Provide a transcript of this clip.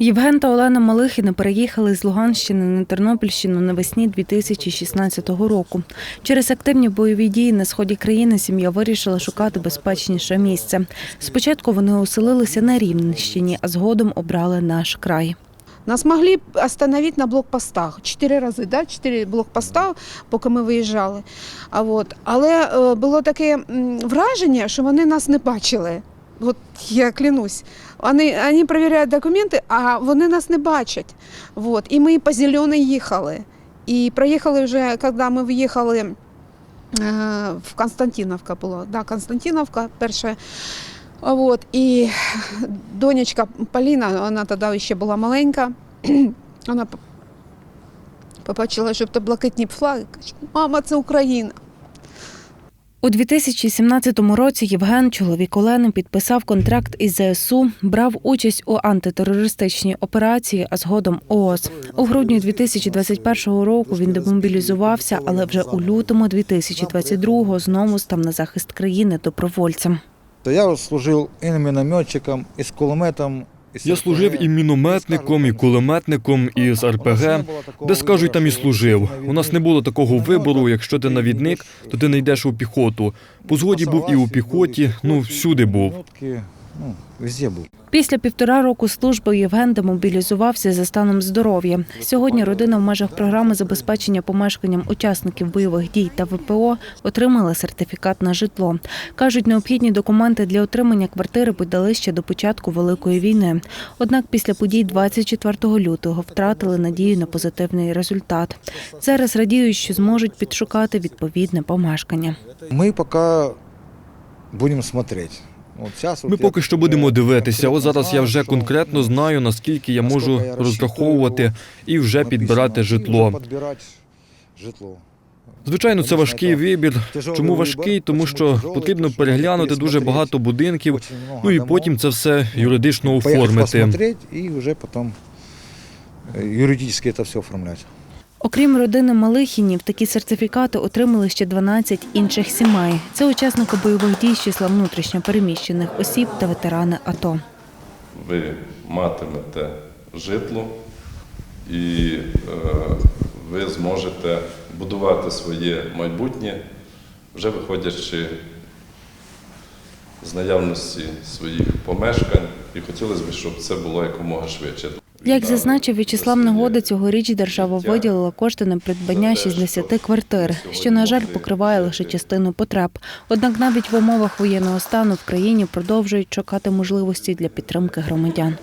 Євген та Олена Малихіни переїхали з Луганщини на Тернопільщину навесні 2016 року. Через активні бойові дії на сході країни сім'я вирішила шукати безпечніше місце. Спочатку вони оселилися на Рівненщині, а згодом обрали наш край. Нас могли б остановить на блокпостах. Чотири рази, да? чотири блокпоста, поки ми виїжджали. А от. Але е, було таке враження, що вони нас не бачили. От я клянусь. Вони, вони перевіряють документи, а вони нас не бачать. От. І ми по зеленій їхали. І проїхали вже, коли ми виїхали е, в Константиновка було. Да, Константиновка перше. А От, і донечка Поліна, вона тоді ще була маленька, вона побачила, що це блакитні флаги, мама, це Україна. У 2017 році Євген, чоловік Олени, підписав контракт із ЗСУ, брав участь у антитерористичній операції, а згодом ООС. У грудні 2021 року він демобілізувався, але вже у лютому 2022 знову став на захист країни добровольцем. Я служив і мінометчиком, і з кулеметом. Я служив і мінометником, і кулеметником, і з РПГ. Де скажуть, там і служив. У нас не було такого вибору. Якщо ти навідник, то ти не йдеш у піхоту. По згоді був і у піхоті, ну всюди був. Ну, везде був. Після півтора року служби Євген демобілізувався за станом здоров'я. Сьогодні родина в межах програми забезпечення помешканням учасників бойових дій та ВПО отримала сертифікат на житло. Кажуть, необхідні документи для отримання квартири подали ще до початку великої війни. Однак після подій 24 лютого втратили надію на позитивний результат. Зараз радіють, що зможуть підшукати відповідне помешкання. Ми поки будемо смотрети. От Ми поки що будемо дивитися. Ось зараз я вже конкретно знаю, наскільки я можу розраховувати і вже підбирати житло. Звичайно, це важкий вибір. Чому важкий? Тому що потрібно переглянути дуже багато будинків. Ну і потім це все юридично оформити. І вже потім е, юридично це все оформляти. Окрім родини Малихінів, такі сертифікати отримали ще 12 інших сімей. Це учасники бойових дій з числа внутрішньо переміщених осіб та ветерани АТО. ви матимете житло і е, ви зможете будувати своє майбутнє, вже виходячи з наявності своїх помешкань, і хотілося б, щоб це було якомога швидше. Як зазначив В'ячеслав Негода, цьогоріч держава виділила кошти на придбання 60 квартир, що, на жаль, покриває лише частину потреб. Однак навіть в умовах воєнного стану в країні продовжують шукати можливості для підтримки громадян.